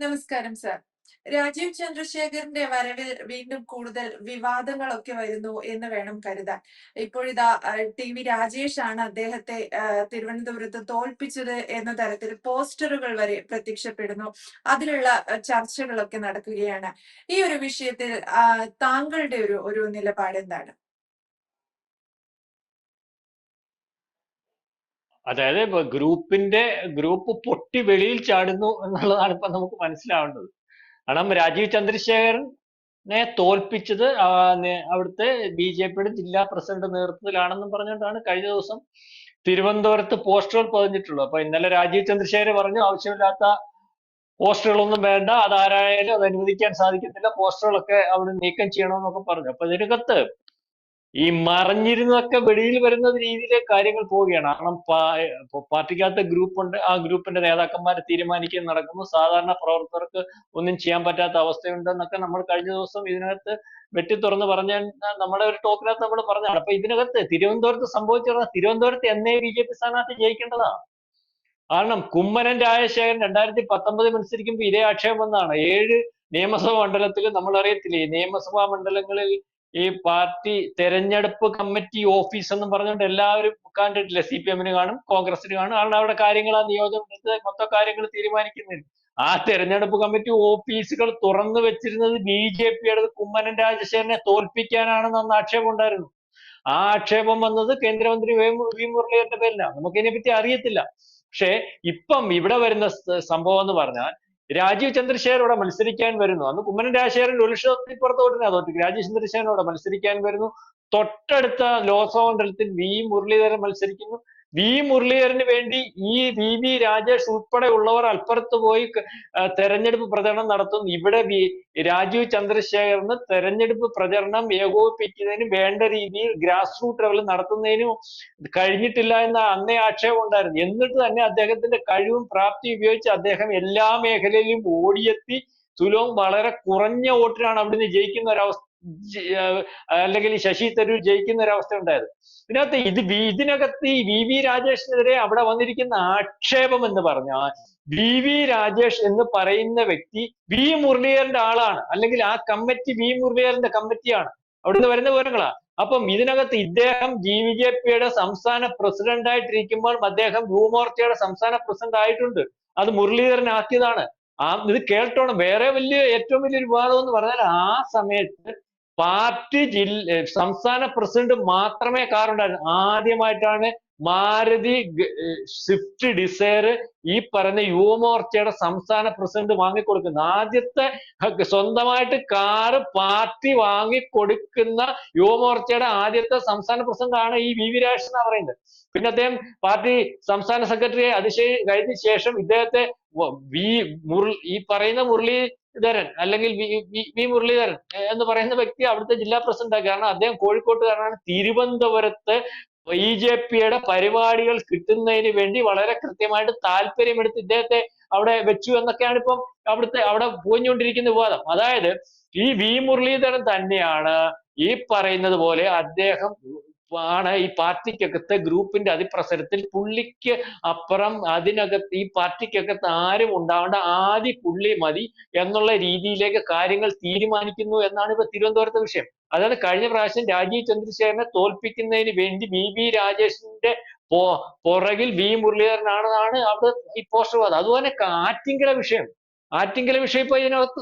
നമസ്കാരം സർ. രാജീവ് ചന്ദ്രശേഖറിന്റെ വരവിൽ വീണ്ടും കൂടുതൽ വിവാദങ്ങളൊക്കെ വരുന്നു എന്ന് വേണം കരുതാൻ. ഇപ്പോഴിതാ ടി വി രാജേഷ് ആണ് അദ്ദേഹത്തെ തിരുവനന്തപുരത്ത് തോൽപ്പിച്ചത് എന്ന തരത്തിൽ പോസ്റ്ററുകൾ വരെ പ്രത്യക്ഷപ്പെടുന്നു. അതിലുള്ള ചർച്ചകളൊക്കെ നടക്കുകയാണ്. ഈ ഒരു വിഷയത്തിൽ താങ്കളുടെ ഒരു ഒരു നിലപാട് എന്താണ് അതായത് ഗ്രൂപ്പിന്റെ ഗ്രൂപ്പ് പൊട്ടി വെളിയിൽ ചാടുന്നു എന്നുള്ളതാണ് ഇപ്പൊ നമുക്ക് മനസ്സിലാവേണ്ടത്. കാരണം രാജീവ് ചന്ദ്രശേഖരനെ തോൽപ്പിച്ചത് അവിടുത്തെ ബി ജെ പിയുടെ ജില്ലാ പ്രസിഡന്റ് നേതൃത്വത്തിലാണെന്നും പറഞ്ഞുകൊണ്ടാണ് കഴിഞ്ഞ ദിവസം തിരുവനന്തപുരത്ത് പോസ്റ്ററുകൾ പതിഞ്ഞിട്ടുള്ളത്. അപ്പൊ ഇന്നലെ രാജീവ് ചന്ദ്രശേഖരൻ പറഞ്ഞു ആവശ്യമില്ലാത്ത പോസ്റ്ററുകളൊന്നും വേണ്ട അതാരായാലും അത് അനുവദിക്കാൻ സാധിക്കത്തില്ല പോസ്റ്ററുകളൊക്കെ അവിടെ നീക്കം ചെയ്യണമെന്നൊക്കെ പറഞ്ഞു. അപ്പൊ ഇതിനകത്ത് ഈ മറിഞ്ഞിരുന്നൊക്കെ വെളിയിൽ വരുന്ന രീതിയിലെ കാര്യങ്ങൾ പോവുകയാണ്. കാരണം പാർട്ടിക്കകത്ത് ഗ്രൂപ്പ് ഉണ്ട് ആ ഗ്രൂപ്പിന്റെ നേതാക്കന്മാർ തീരുമാനിക്കാൻ നടക്കുന്നു. സാധാരണ പ്രവർത്തകർക്ക് ഒന്നും ചെയ്യാൻ പറ്റാത്ത അവസ്ഥയുണ്ടെന്നൊക്കെ നമ്മൾ കഴിഞ്ഞ ദിവസം ഇതിനകത്ത് വെട്ടി തുറന്ന് പറഞ്ഞ നമ്മുടെ ഒരു ടോക്കിനകത്ത് നമ്മൾ പറഞ്ഞതാണ്. അപ്പൊ ഇതിനകത്ത് തിരുവനന്തപുരത്ത് സംഭവിച്ചു പറഞ്ഞാൽ തിരുവനന്തപുരത്ത് എന്നേ ബി ജെ പി സ്ഥാനാർത്ഥി ജയിക്കേണ്ടതാണ്. കാരണം കുമ്മനൻ രാജശേഖരൻ രണ്ടായിരത്തി പത്തൊമ്പത് മത്സരിക്കുമ്പോൾ ഇതേ ആക്ഷേപം വന്നതാണ്. ഏഴ് നിയമസഭാ മണ്ഡലത്തിൽ നമ്മൾ അറിയത്തില്ലേ? നിയമസഭാ മണ്ഡലങ്ങളിൽ ഈ പാർട്ടി തെരഞ്ഞെടുപ്പ് കമ്മിറ്റി ഓഫീസ് എന്ന് പറഞ്ഞുകൊണ്ട് എല്ലാവരും കണ്ടിട്ടില്ല സി പി എമ്മിന് കാണും കോൺഗ്രസിന് കാണും. കാരണം അവിടെ കാര്യങ്ങൾ ആ നിയോജകമണ്ഡലത്തിലെ മൊത്തം കാര്യങ്ങൾ തീരുമാനിക്കുന്നില്ല. ആ തെരഞ്ഞെടുപ്പ് കമ്മിറ്റി ഓഫീസുകൾ തുറന്നു വെച്ചിരുന്നത് ബി ജെ പിയുടെ കുമ്മനം രാജശേഖരനെ തോൽപ്പിക്കാനാണെന്ന് അന്ന് ആക്ഷേപം ഉണ്ടായിരുന്നു. ആ ആക്ഷേപം വന്നത് കേന്ദ്രമന്ത്രി വി മുരളീധരന്റെ പേരിലാണ്. നമുക്ക് ഇതിനെപ്പറ്റി അറിയത്തില്ല. പക്ഷേ ഇപ്പം ഇവിടെ വരുന്ന സംഭവം എന്ന് പറഞ്ഞാൽ രാജീവ് ചന്ദ്രശേഖർ ഇവിടെ മത്സരിക്കാൻ വരുന്നു. അന്ന് കുമ്മനം രാജശേഖരൻ ഒരു ലക്ഷത്തി പുറത്ത് വിടുന്ന തോറ്റു രാജീവ് ചന്ദ്രശേഖരൻ ഇവിടെ മത്സരിക്കാൻ വരുന്നു. തൊട്ടടുത്ത ലോക്സഭാ മണ്ഡലത്തിൽ വി മുരളീധരൻ മത്സരിക്കുന്നു. വി മുരളീധരന് വേണ്ടി ഈ വി വി രാജേഷ് ഉൾപ്പെടെ ഉള്ളവർ അൽപ്പുറത്ത് പോയി തെരഞ്ഞെടുപ്പ് പ്രചരണം നടത്തുന്നു ഇവിടെ രാജീവ് ചന്ദ്രശേഖറിന് തെരഞ്ഞെടുപ്പ് പ്രചരണം ഏകോപിപ്പിക്കുന്നതിന് വേണ്ട രീതിയിൽ ഗ്രാസ് റൂട്ട് ലെവലിൽ നടത്തുന്നതിനും കഴിഞ്ഞിട്ടില്ല എന്ന അന്നേ ആക്ഷേപം ഉണ്ടായിരുന്നു. എന്നിട്ട് തന്നെ അദ്ദേഹത്തിന്റെ കഴിവും പ്രാപ്തിയും ഉപയോഗിച്ച് അദ്ദേഹം എല്ലാ മേഖലയിലും ഓടിയെത്തി തുലവും വളരെ കുറഞ്ഞ വോട്ടിനാണ് അവിടുന്ന് ജയിക്കുന്ന ഒരവസ്ഥ അല്ലെങ്കിൽ ശശി തരൂർ ജയിക്കുന്ന ഒരവസ്ഥ ഉണ്ടായത്. ഇതിനകത്ത് ഇത് ഇതിനകത്ത് ഈ വി വി രാജേഷിനെതിരെ അവിടെ വന്നിരിക്കുന്ന ആക്ഷേപം എന്ന് പറഞ്ഞാൽ വി വി രാജേഷ് എന്ന് പറയുന്ന വ്യക്തി വി മുരളീധരന്റെ ആളാണ്. അല്ലെങ്കിൽ ആ കമ്മിറ്റി വി മുരളീധരന്റെ കമ്മിറ്റിയാണ്. അവിടുന്ന് വരുന്ന വിവരങ്ങളാ. അപ്പം ഇതിനകത്ത് ഇദ്ദേഹം ജി ബി ജെ പിയുടെ സംസ്ഥാന പ്രസിഡന്റ് ആയിട്ടിരിക്കുമ്പോൾ അദ്ദേഹം യുവമോർച്ചയുടെ സംസ്ഥാന പ്രസിഡന്റ് ആയിട്ടുണ്ട്. അത് മുരളീധരൻ ആക്കിയതാണ് ആ ഇത് കേട്ടോണം. വേറെ വലിയ ഏറ്റവും വലിയൊരു വിവാദം എന്ന് പറഞ്ഞാൽ ആ സമയത്ത് പാർട്ടി ജില്ല സംസ്ഥാന പ്രസിഡന്റ് മാത്രമേ കാറുണ്ടായിരുന്നു ആദ്യമായിട്ടാണ് മാരുതി സ്വിഫ്റ്റ് ഡിസയർ ഈ പറഞ്ഞ യുവമോർച്ചയുടെ സംസ്ഥാന പ്രസിഡന്റ് വാങ്ങിക്കൊടുക്കുന്നത്. ആദ്യത്തെ സ്വന്തമായിട്ട് കാറ് പാർട്ടി വാങ്ങിക്കൊടുക്കുന്ന യുവമോർച്ചയുടെ ആദ്യത്തെ സംസ്ഥാന പ്രസിഡന്റ് ആണ് ഈ വി വി രാജ് എന്ന് പറയുന്നത്. പിന്നെ അദ്ദേഹം പാർട്ടി സംസ്ഥാന സെക്രട്ടറി അതിശയ കഴിഞ്ഞ ശേഷം ഇദ്ദേഹത്തെ വ- മുരളി ഈ പറയുന്ന മുരളീധരൻ അല്ലെങ്കിൽ വി മുരളീധരൻ എന്ന് പറയുന്ന വ്യക്തി അവിടുത്തെ ജില്ലാ പ്രസിഡന്റ് ആക്കി കാരണം അദ്ദേഹം കോഴിക്കോട്ടുകാരനാണ്. തിരുവനന്തപുരത്ത് ബി ജെ പിയുടെ പരിപാടികൾ കിട്ടുന്നതിന് വേണ്ടി വളരെ കൃത്യമായിട്ട് താല്പര്യമെടുത്ത് ഇദ്ദേഹത്തെ അവിടെ വെച്ചു എന്നൊക്കെയാണ് ഇപ്പം അവിടുത്തെ അവിടെ പോയിക്കൊണ്ടിരിക്കുന്ന വിവാദം. അതായത് ഈ വി മുരളീധരൻ തന്നെയാണ് ഈ പറയുന്നത് പോലെ അദ്ദേഹം ആണ് ഈ പാർട്ടിക്കകത്തെ ഗ്രൂപ്പിന്റെ അതിപ്രസരത്തിൽ പുള്ളിക്ക് അപ്പുറം അതിനകത്ത് ഈ പാർട്ടിക്കകത്ത് ആരും ഉണ്ടാവേണ്ട ആദ്യ പുള്ളി മതി എന്നുള്ള രീതിയിലേക്ക് കാര്യങ്ങൾ തീരുമാനിക്കുന്നു എന്നാണ് ഇപ്പൊ തിരുവനന്തപുരത്തെ വിഷയം. അതായത് കഴിഞ്ഞ പ്രാവശ്യം രാജീവ് ചന്ദ്രശേഖരനെ തോൽപ്പിക്കുന്നതിന് വേണ്ടി വി വി രാജേഷിന്റെ പുറകിൽ വി മുരളീധരനാണെന്നാണ് അവിടെ ഈ പോസ്റ്റർ വാദം അതുപോലെ ആറ്റിങ്കല വിഷയം. ആറ്റിങ്കല വിഷയം ഇപ്പൊ ഇതിനകത്ത്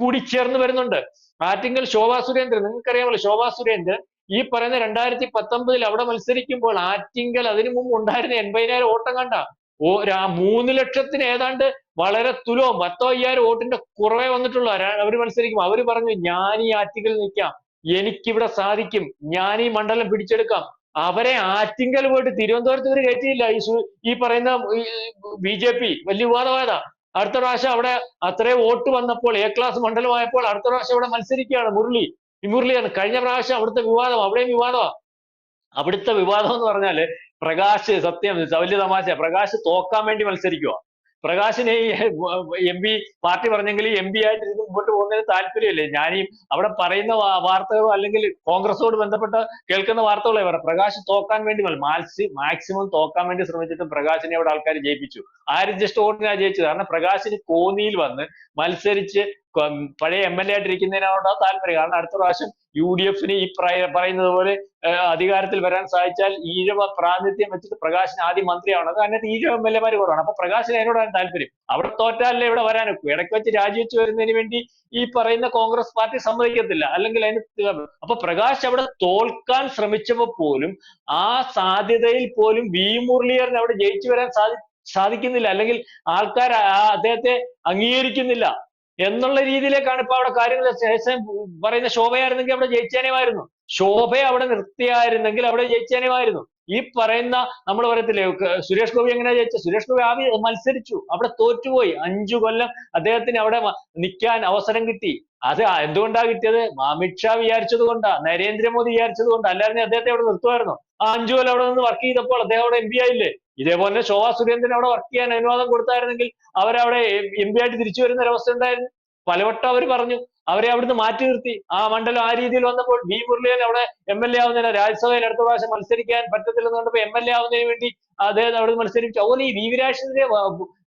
കൂടിച്ചേർന്ന് വരുന്നുണ്ട്. ആറ്റിങ്കൽ ശോഭാ സുരേന്ദ്രൻ. നിങ്ങൾക്കറിയാമല്ലോ ശോഭാ സുരേന്ദ്രൻ ഈ പറയുന്ന രണ്ടായിരത്തി പത്തൊമ്പതിൽ അവിടെ മത്സരിക്കുമ്പോൾ ആറ്റിങ്കൽ അതിനു മുമ്പ് ഉണ്ടായിരുന്ന എൺപതിനായിരം ഓട്ടം കണ്ട. ഓ മൂന്ന് ലക്ഷത്തിന് ഏതാണ്ട് വളരെ തുലവും പത്തോ അയ്യായിരം വോട്ടിന്റെ കുറവേ വന്നിട്ടുള്ളൂ. അവർ മത്സരിക്കും. അവർ പറഞ്ഞു ഞാൻ ഈ ആറ്റിങ്കൽ നിൽക്കാം എനിക്കിവിടെ സാധിക്കും. ഞാൻ ഈ മണ്ഡലം പിടിച്ചെടുക്കാം. അവരെ ആറ്റിങ്കൽ പോയിട്ട് തിരുവനന്തപുരത്ത് ഇവർ കയറ്റിയില്ല. ഈ ഈ പറയുന്ന ബി ജെ പി വലിയ വിവാദമായതാ. അടുത്ത പ്രാവശ്യം അവിടെ അത്രയും വോട്ട് വന്നപ്പോൾ എ ക്ലാസ് മണ്ഡലമായപ്പോൾ അടുത്ത പ്രാവശ്യം അവിടെ മത്സരിക്കുകയാണ് മുരളി. മുരളിയാണ് കഴിഞ്ഞ പ്രാവശ്യം അവിടുത്തെ വിവാദം അവിടെയും വിവാദമാ. അവിടുത്തെ വിവാദം എന്ന് പറഞ്ഞാൽ പ്രകാശ് സത്യം വലിയ തമാശ പ്രകാശ് തോക്കാൻ വേണ്ടി മത്സരിക്കുക പ്രകാശിനെ എം പി പാർട്ടി പറഞ്ഞെങ്കിൽ എം പി ആയിട്ട് ഇത് മുമ്പോട്ട് പോകുന്നതിന് താല്പര്യമില്ല? ഈ അവിടെ പറയുന്ന വാർത്തകളോ അല്ലെങ്കിൽ കോൺഗ്രസോട് ബന്ധപ്പെട്ട കേൾക്കുന്ന വാർത്തകളെ പറയാം പ്രകാശ് തോക്കാൻ വേണ്ടി മാക്സി മാക്സിമം തോക്കാൻ വേണ്ടി ശ്രമിച്ചിട്ടും പ്രകാശിനെ അവിടെ ആൾക്കാർ ജയിപ്പിച്ചു. ആര് ജസ്റ്റ് വോട്ടിനാ ജയിച്ചത്? കാരണം പ്രകാശിന് കോന്നിയിൽ വന്ന് മത്സരിച്ച് പഴയ എം എൽ എ ആയിട്ടിരിക്കുന്നതിനോടാ താല്പര്യം. കാരണം അടുത്ത പ്രാവശ്യം യു ഡി എഫിന് ഈ പറയ- പറയുന്നത് പോലെ അധികാരത്തിൽ വരാൻ സാധിച്ചാൽ ഈഴവ പ്രാതിനിധ്യം വെച്ചിട്ട് പ്രകാശിന് ആദ്യം മന്ത്രിയാവണം. അത് അതിനകത്ത് ഈഴവ എം എൽ എമാർ കുറവാണ്. അപ്പൊ പ്രകാശിന് അതിനോടാണ് താല്പര്യം. അവിടെ തോറ്റാലല്ലേ ഇവിടെ വരാനൊക്കെ. ഇടയ്ക്ക് വെച്ച് രാജിവെച്ച് വരുന്നതിന് വേണ്ടി ഈ പറയുന്ന കോൺഗ്രസ് പാർട്ടി സമ്മതിക്കത്തില്ല. അല്ലെങ്കിൽ അതിന് അപ്പൊ പ്രകാശ് അവിടെ തോൽക്കാൻ ശ്രമിച്ചപ്പോ പോലും ആ സാധ്യതയിൽ പോലും വി മുരളീധരൻ അവിടെ ജയിച്ചു വരാൻ സാധി സാധിക്കുന്നില്ല. അല്ലെങ്കിൽ ആൾക്കാർ അദ്ദേഹത്തെ അംഗീകരിക്കുന്നില്ല. എന്നുള്ള രീതിയിലേക്കാണ് ഇപ്പൊ അവിടെ കാര്യങ്ങൾ ശേഷം പറയുന്ന ശോഭയായിരുന്നെങ്കിൽ അവിടെ ജയിച്ചേനേമായിരുന്നു ശോഭ അവിടെ നിർത്തിയായിരുന്നെങ്കിൽ അവിടെ ജയിച്ചേനേമായിരുന്നു ഈ പറയുന്ന നമ്മൾ പറയത്തില്ലേ സുരേഷ് ഗോപി എങ്ങനെയാ ജയിച്ച സുരേഷ് ഗോപി ആവി മത്സരിച്ചു. അവിടെ തോറ്റുപോയി. അഞ്ചു കൊല്ലം അദ്ദേഹത്തിന് അവിടെ നിൽക്കാൻ അവസരം കിട്ടി. അത് എന്തുകൊണ്ടാ കിട്ടിയത്? അമിത്ഷാ വിചാരിച്ചത് കൊണ്ടാ നരേന്ദ്രമോദി വിചാരിച്ചത് കൊണ്ടാ. അല്ലാതെ അദ്ദേഹത്തെ അവിടെ നിർത്തുമായിരുന്നു. ആ അഞ്ചു കൊല്ലം അവിടെ നിന്ന് വർക്ക് ചെയ്തപ്പോൾ അദ്ദേഹം അവിടെ എം പി ആയില്ലേ? ഇതേപോലെ ശോഭാ സുരേന്ദ്രൻ അവിടെ വർക്ക് ചെയ്യാൻ അനുവാദം കൊടുത്തായിരുന്നെങ്കിൽ അവരവിടെ എം പി ആയിട്ട് തിരിച്ചു വരുന്ന ഒരവസ്ഥ ഉണ്ടായിരുന്നു പലവട്ടം അവർ പറഞ്ഞു അവരെ അവിടുന്ന് മാറ്റി നിർത്തി. ആ മണ്ഡലം ആ രീതിയിൽ വന്നപ്പോൾ ബി മുരളീധരൻ അവിടെ എം എൽ എ ആവുന്നതിന് രാജ്യസഭയിൽ അടുത്ത പ്രാവശ്യം മത്സരിക്കാൻ പറ്റത്തില്ലെന്ന് കണ്ടപ്പോൾ എം എൽ എ ആവുന്നതിന് വേണ്ടി അദ്ദേഹം അവിടെ മത്സരിച്ചു. അതുപോലെ ഈ രാജേന്ദ്രനെ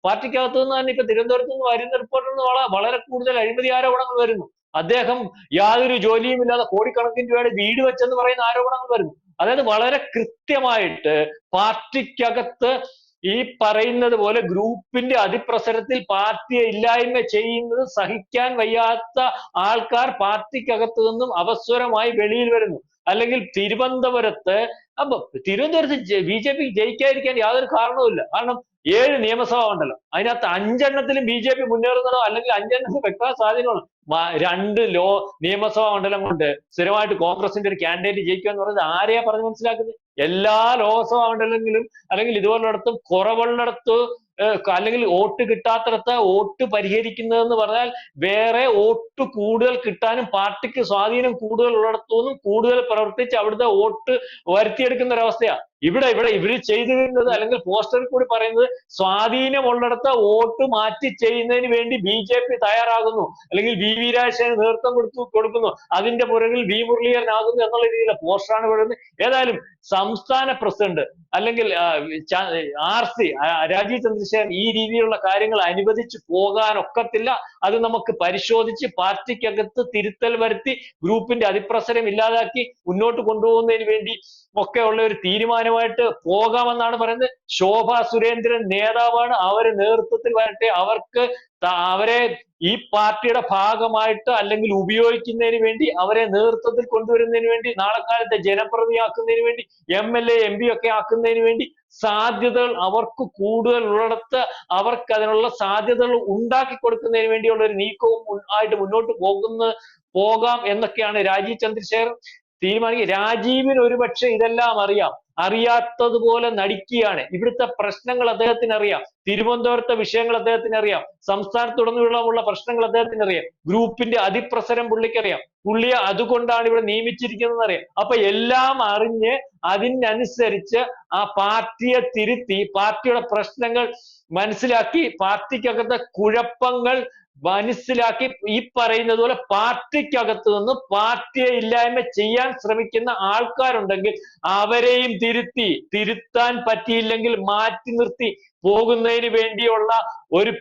പാർട്ടിക്കകത്തു നിന്ന് തന്നെ ഇപ്പൊ തിരുവനന്തപുരത്ത് നിന്ന് വരുന്ന റിപ്പോർട്ടിൽ നിന്ന് വള- വളരെ കൂടുതൽ അഴിമതി ആരോപണങ്ങൾ വരുന്നു. അദ്ദേഹം യാതൊരു ജോലിയും ഇല്ലാതെ കോടിക്കണക്കിന് രൂപയുടെ വീട് വെച്ചെന്ന് പറയുന്ന ആരോപണങ്ങൾ വരുന്നു. അതായത് വളരെ കൃത്യമായിട്ട് പാർട്ടിക്കകത്ത് ഈ പറയുന്നത് പോലെ ഗ്രൂപ്പിന്റെ അതിപ്രസരത്തിൽ പാർട്ടിയെ ഇല്ലായ്മ ചെയ്യുന്നത് സഹിക്കാൻ വയ്യാത്ത ആൾക്കാർ പാർട്ടിക്കകത്തു നിന്നും അവസ്വരമായി വെളിയിൽ വരുന്നു. അല്ലെങ്കിൽ തിരുവനന്തപുരത്ത് അപ്പൊ തിരുവനന്തപുരത്ത് ബി ജെ പി ജയിക്കാതിരിക്കാൻ യാതൊരു കാരണവുമില്ല. കാരണം ഏഴ് നിയമസഭാ മണ്ഡലം. അതിനകത്ത് അഞ്ചെണ്ണത്തിലും ബി ജെ പി മുന്നേറുന്നതോ അല്ലെങ്കിൽ അഞ്ചെണ്ണത്തിൽ വ്യക്തമായ സ്വാധീനമാണ് രണ്ട് ലോ നിയമസഭാ മണ്ഡലം കൊണ്ട് സ്ഥിരമായിട്ട് കോൺഗ്രസിന്റെ ഒരു കാൻഡിഡേറ്റ് ജയിക്കുക എന്ന് പറയുന്നത് ആരെയാ പറഞ്ഞ് മനസ്സിലാക്കുന്നത്? എല്ലാ ലോക്സഭാ മണ്ഡലങ്ങളിലും അല്ലെങ്കിൽ ഇതുപോലുള്ളിടത്തും കുറവുള്ളിടത്ത് അല്ലെങ്കിൽ വോട്ട് കിട്ടാത്തിടത്ത് വോട്ട് പരിഹരിക്കുന്നതെന്ന് പറഞ്ഞാൽ വേറെ വോട്ട് കൂടുതൽ കിട്ടാനും പാർട്ടിക്ക് സ്വാധീനം കൂടുതൽ ഉള്ളിടത്തുനിന്നും കൂടുതൽ പ്രവർത്തിച്ച് അവിടുത്തെ വോട്ട് വരുത്തിയെടുക്കുന്ന ഒരവസ്ഥയാ. ഇവിടെ ഇവിടെ ഇവർ ചെയ്തിരുന്നത് അല്ലെങ്കിൽ പോസ്റ്ററിൽ കൂടി പറയുന്നത് സ്വാധീനമുള്ളിടത്ത് വോട്ട് മാറ്റി ചെയ്യുന്നതിന് വേണ്ടി ബി ജെ പി തയ്യാറാകുന്നു. അല്ലെങ്കിൽ വി വി രാജശേഖരൻ നേതൃത്വം കൊടുത്തു കൊടുക്കുന്നു. അതിന്റെ പുറകിൽ വി മുരളീധരനാകുന്നു എന്നുള്ള രീതിയിലെ പോസ്റ്ററാണ് വരുന്നത് ഏതായാലും സംസ്ഥാന പ്രസിഡന്റ് അല്ലെങ്കിൽ ആർ സി രാജീവ് ചന്ദ്രശേഖരൻ ഈ രീതിയിലുള്ള കാര്യങ്ങൾ അനുവദിച്ചു പോകാനൊക്കത്തില്ല. അത് നമുക്ക് പരിശോധിച്ച് പാർട്ടിക്കകത്ത് തിരുത്തൽ വരുത്തി ഗ്രൂപ്പിന്റെ അതിപ്രസരം ഇല്ലാതാക്കി മുന്നോട്ട് കൊണ്ടുപോകുന്നതിന് വേണ്ടി ഒക്കെയുള്ള ഒരു ഒരു തീരുമാനമായിട്ട് പോകാമെന്നാണ് പറയുന്നത്. ശോഭ സുരേന്ദ്രൻ നേതാവാണ്. അവർ നേതൃത്വത്തിൽ വരട്ടെ. അവർക്ക് അവരെ ഈ പാർട്ടിയുടെ ഭാഗമായിട്ട് അല്ലെങ്കിൽ ഉപയോഗിക്കുന്നതിന് വേണ്ടി അവരെ നേതൃത്വത്തിൽ കൊണ്ടുവരുന്നതിന് വേണ്ടി നാളെ കാലത്തെ ജനപ്രതിയാക്കുന്നതിന് വേണ്ടി M L A M P ഒക്കെ ആക്കുന്നതിന് വേണ്ടി സാധ്യതകൾ അവർക്ക് കൂടുതൽ ഉള്ളിടത്ത് അവർക്ക് അതിനുള്ള സാധ്യതകൾ ഉണ്ടാക്കി കൊടുക്കുന്നതിന് വേണ്ടിയുള്ള ഒരു നീക്കവും ആയിട്ട് മുന്നോട്ട് പോകുന്ന പോകാം എന്നൊക്കെയാണ് രാജീവ് ചന്ദ്രശേഖർ തീരുമാനിക്കുക. രാജീവിന് ഒരുപക്ഷെ ഇതെല്ലാം അറിയാം. അറിയാത്തതുപോലെ നടിക്കുകയാണ്. ഇവിടുത്തെ പ്രശ്നങ്ങൾ അദ്ദേഹത്തിന് അറിയാം. തിരുവനന്തപുരത്തെ വിഷയങ്ങൾ അദ്ദേഹത്തിന് അറിയാം. സംസ്ഥാനത്തുടനീളമുള്ള പ്രശ്നങ്ങൾ അദ്ദേഹത്തിന് അറിയാം. ഗ്രൂപ്പിന്റെ അതിപ്രസരം പുള്ളിക്കറിയാം പുള്ളിയെ അതുകൊണ്ടാണ് ഇവിടെ നിയമിച്ചിരിക്കുന്നത് അറിയാം. അപ്പൊ എല്ലാം അറിഞ്ഞ് അതിനനുസരിച്ച് ആ പാർട്ടിയെ തിരുത്തി പാർട്ടിയുടെ പ്രശ്നങ്ങൾ മനസ്സിലാക്കി പാർട്ടിക്കകത്തെ കുഴപ്പങ്ങൾ മനസ്സിലാക്കി ഈ പറയുന്നത് പോലെ പാർട്ടിക്കകത്ത് നിന്ന് പാർട്ടിയെ ഇല്ലായ്മ ചെയ്യാൻ ശ്രമിക്കുന്ന ആൾക്കാരുണ്ടെങ്കിൽ അവരെയും തിരുത്തി തിരുത്താൻ പറ്റിയില്ലെങ്കിൽ മാറ്റി നിർത്തി പോകുന്നതിന് വേണ്ടിയുള്ള ഒരു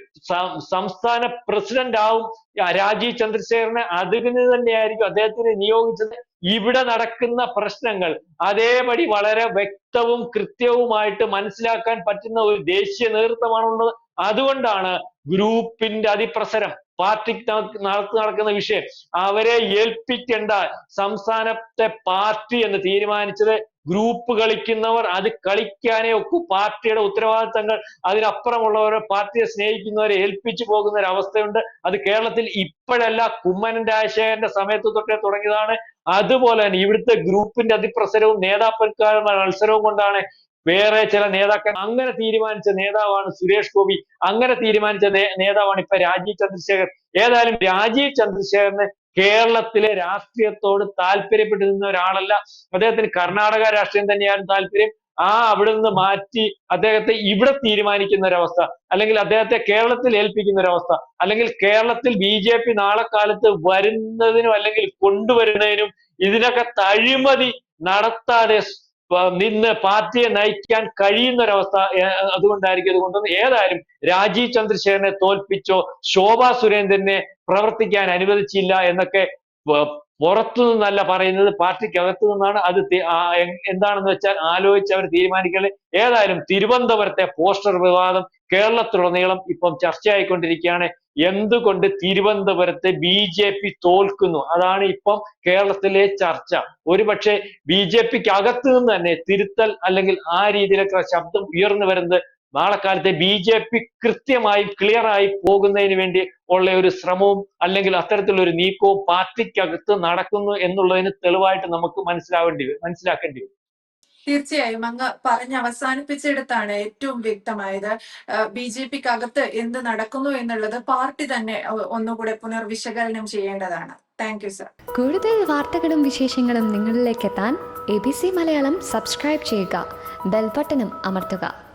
സംസ്ഥാന പ്രസിഡന്റ് ആവും രാജീവ് ചന്ദ്രശേഖരനെ അതിന് തന്നെയായിരിക്കും അദ്ദേഹത്തിന് നിയോഗിച്ചത്. ഇവിടെ നടക്കുന്ന പ്രശ്നങ്ങൾ അതേപടി വളരെ വ്യക്തവും കൃത്യവുമായിട്ട് മനസ്സിലാക്കാൻ പറ്റുന്ന ഒരു ദേശീയ നേതൃത്വമാണുള്ളത്. അതുകൊണ്ടാണ് ഗ്രൂപ്പിന്റെ അതിപ്രസരം പാർട്ടിക്ക് നടക്കുന്ന വിഷയം. അവരെ ഏൽപ്പിക്കേണ്ട സംസ്ഥാനത്തെ പാർട്ടി എന്ന് തീരുമാനിച്ചത് ഗ്രൂപ്പ് കളിക്കുന്നവർ അത് കളിക്കാനേ ഒക്കൂ. പാർട്ടിയുടെ ഉത്തരവാദിത്തങ്ങൾ അതിനപ്പുറമുള്ളവരെ പാർട്ടിയെ സ്നേഹിക്കുന്നവരെ ഏൽപ്പിച്ചു പോകുന്ന ഒരു അവസ്ഥയുണ്ട് അത് കേരളത്തിൽ ഇപ്പോഴല്ല കുമ്മനൻ രാജശേഖരന്റെ സമയത്ത് തൊട്ടേ തുടങ്ങിയതാണ്. അതുപോലെ തന്നെ ഇവിടുത്തെ ഗ്രൂപ്പിന്റെ അതിപ്രസരവും നേതാക്കന്മാരുടെ മത്സരവും കൊണ്ടാണ് വേറെ ചില നേതാക്കൾ അങ്ങനെ തീരുമാനിച്ച നേതാവാണ് സുരേഷ് ഗോപി അങ്ങനെ തീരുമാനിച്ച നേതാവാണ് ഇപ്പൊ രാജീവ് ചന്ദ്രശേഖർ. ഏതായാലും രാജീവ് ചന്ദ്രശേഖരന് കേരളത്തിലെ രാഷ്ട്രീയത്തോട് താല്പര്യപ്പെട്ടു നിന്ന ഒരാളല്ല. അദ്ദേഹത്തിന് കർണാടക രാഷ്ട്രീയം തന്നെയാണ് താല്പര്യം. ആ അവിടെ നിന്ന് മാറ്റി അദ്ദേഹത്തെ ഇവിടെ തീരുമാനിക്കുന്ന ഒരവസ്ഥ. അല്ലെങ്കിൽ അദ്ദേഹത്തെ കേരളത്തിൽ ഏൽപ്പിക്കുന്ന ഒരവസ്ഥ. അല്ലെങ്കിൽ കേരളത്തിൽ ബി ജെ പി നാളെ കാലത്ത് വരുന്നതിനും അല്ലെങ്കിൽ കൊണ്ടുവരുന്നതിനും ഇതിനൊക്കെ തഴിമതി നടത്താതെ നിന്ന് പാർട്ടിയെ നയിക്കാൻ കഴിയുന്ന ഒരവസ്ഥ അതുകൊണ്ടായിരിക്കും അതുകൊണ്ടൊന്നും ഏതായാലും രാജീവ് ചന്ദ്രശേഖരനെ തോൽപ്പിച്ചോ ശോഭാ സുരേന്ദ്രനെ പ്രവർത്തിക്കാൻ അനുവദിച്ചില്ല എന്നൊക്കെ പുറത്തു നിന്നല്ല പറയുന്നത് പാർട്ടിക്കകത്തു നിന്നാണ് അത് എന്താണെന്ന് വെച്ചാൽ ആലോചിച്ച് അവർ തീരുമാനിക്കുന്നത് ഏതായാലും തിരുവനന്തപുരത്തെ പോസ്റ്റർ വിവാദം കേരളത്തിലുടനീളം ഇപ്പം ചർച്ചയായിക്കൊണ്ടിരിക്കുകയാണ്. എന്തുകൊണ്ട് തിരുവനന്തപുരത്ത് ബി ജെ പി തോൽക്കുന്നു? അതാണ് ഇപ്പം കേരളത്തിലെ ചർച്ച. ഒരുപക്ഷെ ബി ജെ പിക്ക് അകത്തു നിന്ന് തന്നെ തിരുത്തൽ അല്ലെങ്കിൽ ആ രീതിയിലൊക്കെ ശബ്ദം ഉയർന്നു വരുന്നത് നാളെ കാലത്തെ ബി ജെ പി കൃത്യമായി ക്ലിയർ ആയി പോകുന്നതിന് വേണ്ടി ഉള്ള ഒരു ശ്രമവും അല്ലെങ്കിൽ അത്തരത്തിലുള്ള ഒരു നീക്കവും പാർട്ടിക്കകത്ത് നടക്കുന്നു എന്നുള്ളതിന് തെളിവായിട്ട് നമുക്ക് മനസ്സിലാവേണ്ടി വരും മനസ്സിലാക്കേണ്ടി വരും. തീർച്ചയായും അങ്ങ് പറഞ്ഞ് അവസാനിപ്പിച്ചെടുത്താണ് ഏറ്റവും വ്യക്തമായത്. ബി ജെ പിക്ക് അകത്ത് എന്ത് നടക്കുന്നു എന്നുള്ളത് പാർട്ടി തന്നെ ഒന്നുകൂടെ പുനർവിശകലനം ചെയ്യേണ്ടതാണ്. താങ്ക് യു സർ കൂടുതൽ വാർത്തകളും വിശേഷങ്ങളും നിങ്ങളിലേക്ക് എത്താൻ A B C Malayalam subscribe ചെയ്യുക ബെൽബട്ടനും അമർത്തുക.